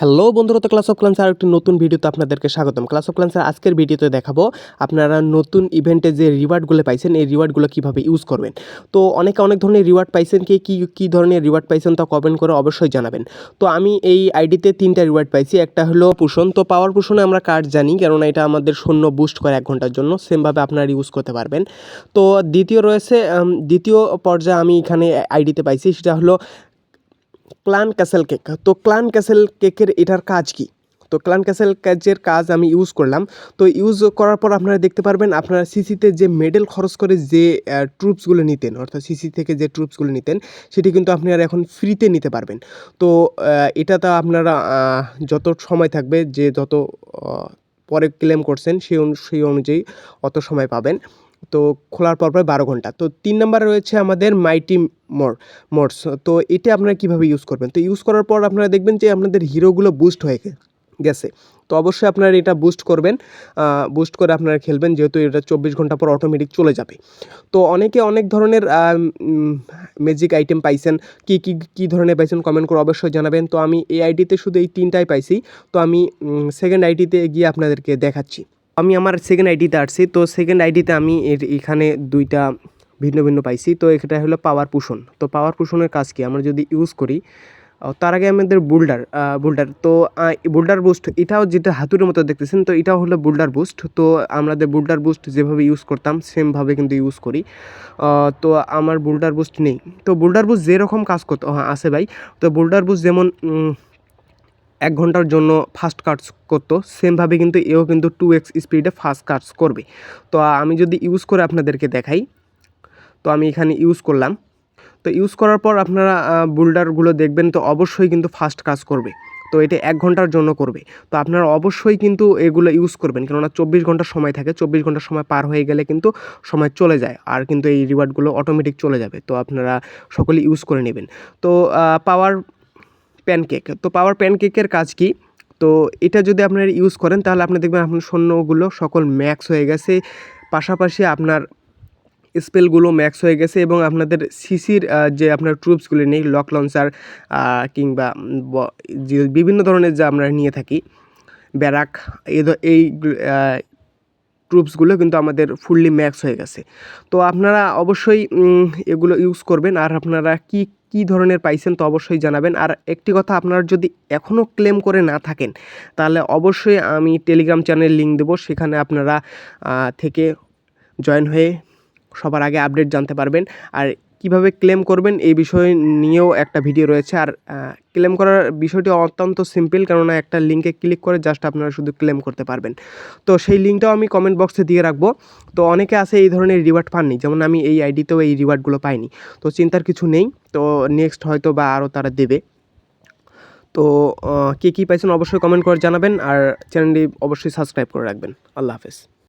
Hello বন্ধুরা, তো class of ক্লান্সের একটি নতুন ভিডিওতে আপনাদেরকে স্বাগতম। ক্লাস অফ ক্লান্সের আজকের ভিডিওতে দেখাবো আপনারা নতুন ইভেন্টে যে রিওয়ার্ডগুলো পাইছেন, এই রিওয়ার্ডগুলো কীভাবে ইউজ করবেন। তো অনেকে অনেক ধরনের রিওয়ার্ড পাইছেন, কে কী কী ধরনের রিওয়ার্ড পাইছেন তা কমেন্ট করে অবশ্যই জানাবেন। তো আমি এই আইডিতে তিনটা রিওয়ার্ড পাইছি, একটা হলো পোষণ তো পাওয়ার পোষণে আমরা কার্ড জানি, কেননা এটা আমাদের শূন্য বুস্ট করে এক ঘণ্টার জন্য সেমভাবে আপনারা ইউজ করতে পারবেন। তো দ্বিতীয় রয়েছে দ্বিতীয় পর্যায়ে আমি এখানে আইডিতে পাইছি, সেটা হলো ক্লান ক্যাসেল কেক তো ক্লান ক্যাসেল কেকের এটার কাজ কি? তো ক্লান ক্যাসেল কাজের কাজ আমি ইউজ করলাম। তো ইউজ করার পর আপনারা দেখতে পারবেন, আপনারা সিসিতে যে মেডেল খরচ করে যে ট্রুপসগুলো নিতেন, অর্থাৎ সিসি থেকে যে ট্রুপসগুলো নিতেন, সেটি কিন্তু আপনারা এখন ফ্রিতে নিতে পারবেন। তো এটা তো আপনারা যত সময় থাকবে, যে যত পরে ক্লেম করছেন, সেই সেই অনুযায়ী অত সময় পাবেন। তো খোলার পর বারো ঘণ্টা। তো তিন নম্বরে রয়েছে আমাদের মাইটি মোর মোডস তো এটা আপনারা কীভাবে ইউজ করবেন? তো ইউজ করার পর আপনারা দেখবেন যে আপনাদের হিরোগুলো বুস্ট হয়ে গেছে। তো অবশ্যই আপনারা এটা বুস্ট করবেন বুস্ট করে আপনারা খেলবেন, যেহেতু এটা চব্বিশ ঘণ্টা পর অটোমেটিক চলে যাবে। তো অনেকে অনেক ধরনের ম্যাজিক আইটেম পাইছেন। কী কী কী ধরনের পাইছেন কমেন্ট করে অবশ্যই জানাবেন। তো আমি এই আইডিতে শুধু এই তিনটাই পাইছি। তো আমি সেকেন্ড আইডিতে গিয়ে আপনাদেরকে দেখাচ্ছি। আমি আমার সেকেন্ড আইডিতে আসছি। তো সেকেন্ড আইডিতে আমি এর এখানে দুইটা ভিন্ন ভিন্ন পাইছি। তো এটা হলো পাওয়ার পুষণ তো পাওয়ার পুষণের কাজ কি? আমরা যদি ইউজ করি তার আগে আমাদের বুল্ডার বুল্ডার তো বুল্ডার বুস্ট এটাও যেটা হাতুড়ের মতো দেখতেছেন, তো এটাও হলো বুল্ডার বুস্ট তো আমাদের বুল্ডার বুস্ট যেভাবে ইউজ করতাম সেমভাবে কিন্তু ইউজ করি। তো আমার বুল্ডার বুস্ট নেই। তো বুল্ডার বুস্ট যেরকম কাজ করতে হ্যাঁ আছে ভাই। তো বুল্ডার বুস্ট যেমন এক ঘণ্টার জন্য ফাস্ট কাটস করতো। সেমভাবে কিন্তু এও কিন্তু টু এক্স স্পিডে ফাস্ট কাটস করবে। তো আমি যদি ইউজ করে আপনাদেরকে দেখাই, তো আমি এখানে ইউজ করলাম। তো ইউজ করার পর আপনারা বুল্ডারগুলো দেখবেন তো অবশ্যই কিন্তু ফাস্ট কাজ করবে। তো এটা এক ঘণ্টার জন্য করবে। তো আপনারা অবশ্যই কিন্তু এগুলো ইউজ করবেন। কেননা চব্বিশ ঘণ্টা সময় থাকে। চব্বিশ ঘণ্টা সময় পার হয়ে গেলে কিন্তু সময় চলে যায়। আর কিন্তু এই রিওয়ার্ডগুলো অটোমেটিক চলে যাবে। তো আপনারা সকলে ইউজ করে নেবেন। তো পাওয়ার প্যানকেক তো পাওয়ার প্যানকেকের কাজ কি? তো এটা যদি আপনারা ইউজ করেন, তাহলে আপনি দেখবেন আপনার সৈন্যগুলো সকল ম্যাক্স হয়ে গেছে। পাশাপাশি আপনার স্পেলগুলো ম্যাক্স হয়ে গেছে এবং আপনাদের সিসির যে আপনার ট্রুপসগুলি নেই লক লঞ্চার কিংবা যে বিভিন্ন ধরনের যা আমরা নিয়ে থাকি ব্যারাক এই ট্রুপসগুলো কিন্তু আমাদের ফুললি ম্যাক্স হয়ে গেছে। তো আপনারা অবশ্যই এগুলো ইউজ করবেন। আর আপনারা কি কী ধরনের পাইছেন তো অবশ্যই জানাবেন। আর একটি কথা আপনারা যদি এখনও ক্লেম করে না থাকেন, তাহলে অবশ্যই আমি টেলিগ্রাম চ্যানেল লিঙ্ক দেবো। সেখানে আপনারা থেকে জয়েন হয়ে সবার আগে আপডেট জানতে পারবেন। আর কীভাবে ক্লেম করবেন এই বিষয় নিয়েও একটা ভিডিও রয়েছে। আর ক্লেম করার বিষয়টি অত্যন্ত সিম্পল কেননা একটা লিঙ্কে ক্লিক করে জাস্ট আপনারা শুধু ক্লেম করতে পারবেন। তো সেই লিঙ্কটাও আমি কমেন্ট বক্সে দিয়ে রাখব। তো অনেকে আছে এই ধরনের রিওয়ার্ড পাননি, যেমন আমি এই আইডিতেও এই রিওয়ার্ডগুলো পাইনি। তো চিন্তার কিছু নেই। তো নেক্সট হয়তো বা আরও তারা দেবে। তো কে কী পাইছেন অবশ্যই কমেন্ট করে জানাবেন। আর চ্যানেলটি অবশ্যই সাবস্ক্রাইব করে রাখবেন। আল্লাহ হাফেজ।